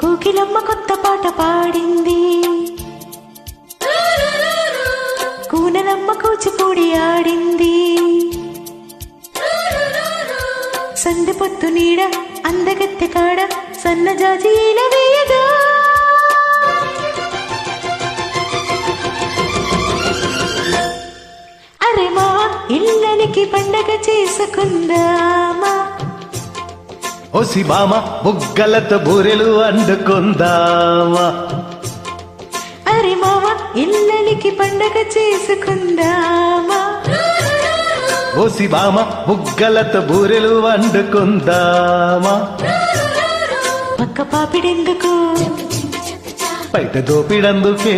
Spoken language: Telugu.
కోకిలమ్మ కొత్త పాట పాడింది. కూనలమ్మ కూచిపూడి ఆడింది. సంధి పొత్తు నీడ అందగత్తె కాడ సన్నజాజి వేయగా. అరే మా ఇళ్ళనికి పండగ చేసుకుందా? ఓసి బామ బుగ్గలతో బూరెలు అండుకుందామా. అరే మామ ఇళ్ళనికి పండగ చేసుకుందామా. ఓసి బామ బుగ్గలతో బూరెలు వండుకుందామా పక్క పాపిడెందుకు? బయట దోపిడందుకే.